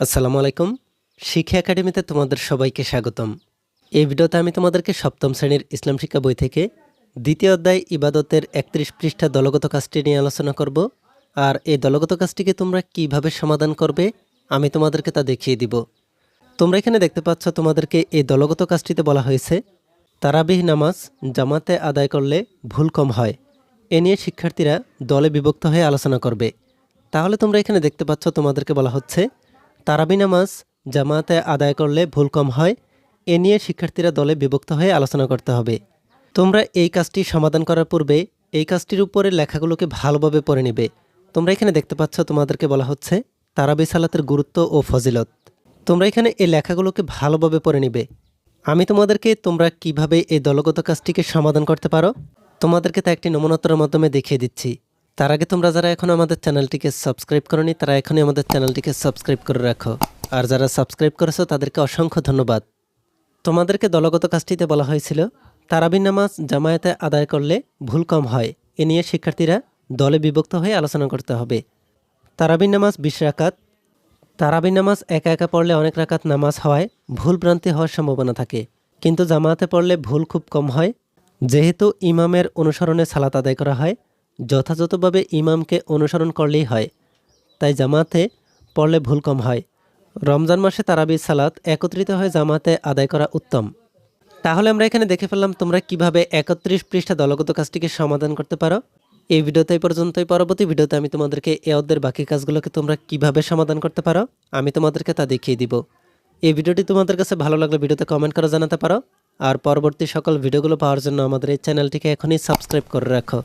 আসসালামু আলাইকুম। শিক্ষা একাডেমিতে তোমাদের সবাইকে স্বাগতম। এই ভিডিওতে আমি তোমাদেরকে সপ্তম শ্রেণির ইসলাম শিক্ষা বই থেকে দ্বিতীয় অধ্যায় ইবাদতের একত্রিশ পৃষ্ঠা দলগত কাজটি নিয়ে আলোচনা করব আর এই দলগত কাজটিকে তোমরা কীভাবে সমাধান করবে আমি তোমাদেরকে তা দেখিয়ে দিব। তোমরা এখানে দেখতে পাচ্ছ তোমাদেরকে এই দলগত কাজটিতে বলা হয়েছে, তারাবিহ নামাজ জামাতে আদায় করলে ভুল কম হয়। এ নিয়ে শিক্ষার্থীরা দলে বিভক্ত হয়ে আলোচনা করবে। তাহলে তোমরা এখানে দেখতে পাচ্ছ তোমাদেরকে বলা হচ্ছে তারাবি নামাজ জামাতে আদায় করলে ভুল কম হয়, এ নিয়ে শিক্ষার্থীরা দলে বিভক্ত হয়ে আলোচনা করতে হবে। তোমরা এই কাজটি সমাধান করার পূর্বে এই কাজটির উপরে লেখাগুলোকে ভালোভাবে পড়ে নিবে। তোমরা এখানে দেখতে পাচ্ছ তোমাদেরকে বলা হচ্ছে তারাবি সালাতের গুরুত্ব ও ফজিলত। তোমরা এখানে এই লেখাগুলোকে ভালোভাবে পড়ে নিবে। আমি তোমাদেরকে তোমরা কীভাবে এই দলগত কাজটিকে সমাধান করতে পারো, তোমাদেরকে তা একটি নমুনোত্তরের মাধ্যমে দেখিয়ে দিচ্ছি। তার আগে তোমরা যারা এখনও আমাদের চ্যানেলটিকে সাবস্ক্রাইব করনি, তারা এখনই আমাদের চ্যানেলটিকে সাবস্ক্রাইব করে রাখো। আর যারা সাবস্ক্রাইব করেছ, তাদেরকে অসংখ্য ধন্যবাদ। তোমাদেরকে দলগত কাজটিতে বলা হয়েছিল তারাবিন নামাজ জামায়াতে আদায় করলে ভুল কম হয়। এ নিয়ে শিক্ষার্থীরা দলে বিভক্ত হয়ে আলোচনা করতে হবে। তারাবিন নামাজ বিশ রাকাত। তারাবিন নামাজ একা একা পড়লে অনেক রাকাত নামাজ হওয়ায় ভুল ভ্রান্তি হওয়ার সম্ভাবনা থাকে। কিন্তু জামায়াতে পড়লে ভুল খুব কম হয়। যেহেতু ইমামের অনুসরণে সালাত আদায় করা হয় যথাযথভাবে ইমামকে অনুসরণ করলেই হয়, তাই জামাতে পড়লে ভুল কম হয়। রমজান মাসে তারাবি সালাত একত্রিত হয়ে জামাতে আদায় করা উত্তম। তাহলে আমরা এখানে দেখে ফেললাম তোমরা কীভাবে একত্রিশ পৃষ্ঠা দলগত কাজটিকে সমাধান করতে পারো। এই ভিডিওতে এই পর্যন্তই। পরবর্তী ভিডিওতে আমি তোমাদেরকে এ অধ্যায়ের বাকি কাজগুলোকে তোমরা কীভাবে সমাধান করতে পারো, আমি তোমাদেরকে তা দেখিয়ে দিব। এই ভিডিওটি তোমাদের কাছে ভালো লাগলে ভিডিওতে কমেন্ট করে জানাতে পারো। আর পরবর্তী সকল ভিডিওগুলো পাওয়ার জন্য আমাদের এই চ্যানেলটিকে এখনই সাবস্ক্রাইব করে রাখো।